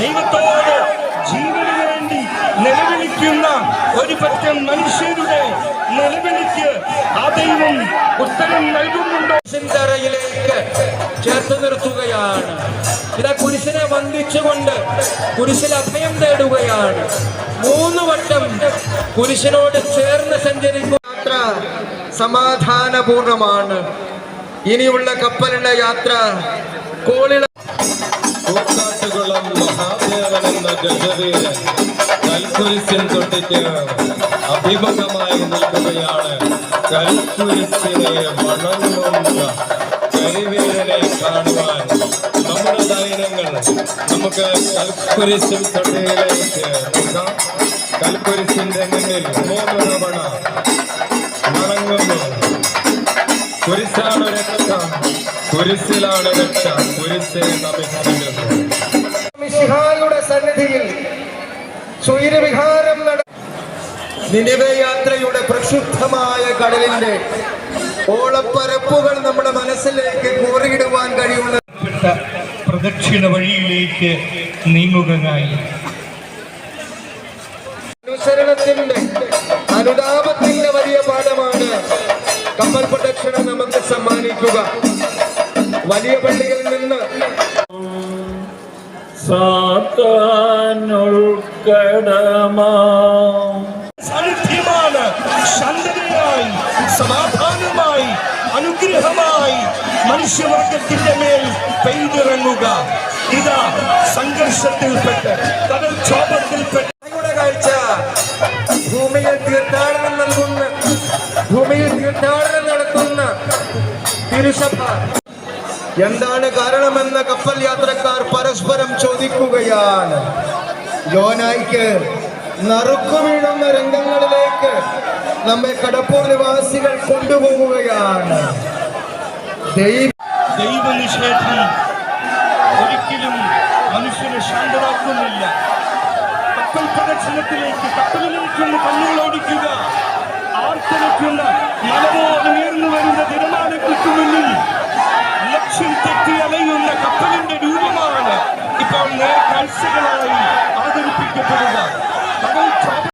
ദൈവത്തോട് ജീവന് വേണ്ടി നിലവിളിക്കുന്ന ഒരു പറ്റം മനുഷ്യരുടെ നിലവിളിക്ക് ആ ദൈവം ഉത്തരം നൽകുന്നുണ്ടോ? തറയിലേക്ക് ചേർത്ത് നിർത്തുകയാണ്. ഇതാ കുരിശിനെ വന്ദിച്ചുകൊണ്ട് കുരിശിൽ അഭയം തേടുകയാണ്. മൂന്ന് വട്ടം കുരിശിനോട് ചേർന്ന് സഞ്ചരിക്കുന്ന യാത്ര സമാധാനപൂർണമാണ്. ഇനിയുള്ള കപ്പലിന്റെ യാത്ര കോളിള കൂത്താട്ടുകുളം മഹാദേവൻ എന്ന ഗജവീരൻ കൽക്കുരിശിൻ തൊട്ടിക്ക് അഭിമുഖമായി നിൽക്കുകയാണ്. കൽക്കുരിശിനെ വണങ്ങുന്ന കരിവീരനെ കാണുവാൻ നമ്മുടെ ദൈനങ്ങൾ നമുക്ക് കൽക്കുരിശിൻ തൊട്ടിയിലേക്ക് കൽക്കുരിശിന്റെ മുന്നിൽ മൂന്ന് തവണ വണങ്ങുന്നു കുരിശാണ് കുരിശിലാണ് രക്ഷ കുരിശെ മിശിഹായുടെ സന്നിധിയിൽ സ്വൈരവിഹാരം നട നിനിവേ യാത്രയുടെ പ്രക്ഷുബ്ധമായ കടലിന്റെ ഓളപ്പരപ്പുകൾ നമ്മുടെ മനസ്സിലേക്ക് കോറിയിടുവാൻ കഴിയുള്ള പ്രദക്ഷിണ വഴിയിലേക്ക് നീങ്ങുകയായി. അനുസരണത്തിന്റെ അനുതാപത്തിന്റെ വലിയ പാഠമാണ്. കപ്പൽ പ്രദക്ഷിണം നമുക്ക് സമ്മാനിക്കുക. വലിയ പള്ളിയിൽ നിന്ന് സാന്നിധ്യമാണ് ശാന്തതയായി സമാധാനമായി അനുഗ്രഹമായി മനുഷ്യവർഗത്തിന്റെ മേൽ പെയ്തിറങ്ങുക. ഇതാ സംഘർഷത്തിൽപ്പെട്ട് കടൽക്ഷോഭത്തിൽപ്പെട്ട്. ഭൂമിയുടെ കാഴ്ച ഭൂമിയിൽ തീർത്ഥാടനം നൽകുന്ന ഭൂമിയിൽ തീർത്ഥാടനം നടത്തുന്ന തിരുസഭ എന്താണ് കാരണമെന്ന് കപ്പൽ യാത്രക്കാർ പരസ്പരം ചോദിക്കുകയാണ്. ജോനായിക്ക് നറുക്കു വീഴുന്ന രംഗങ്ങളിലേക്ക് നമ്മെ കടപ്പൂർ നിവാസികൾ കൊണ്ടുപോവുകയാണ് ദൈവ ദൈവനിഷേധം ഒരിക്കലും മനുഷ്യനെ ശാന്തരാക്കുന്നില്ല. കപ്പൽ പ്രദക്ഷിണത്തിലേക്ക് കപ്പലിലേക്ക് കണ്ണുകൾ ഓടിക്കുക ആർത്തലയ്ക്കുന്ന എല്ലാം നേർക്കാഴ്ചകളായി അവതരിപ്പിക്കപ്പെടുക.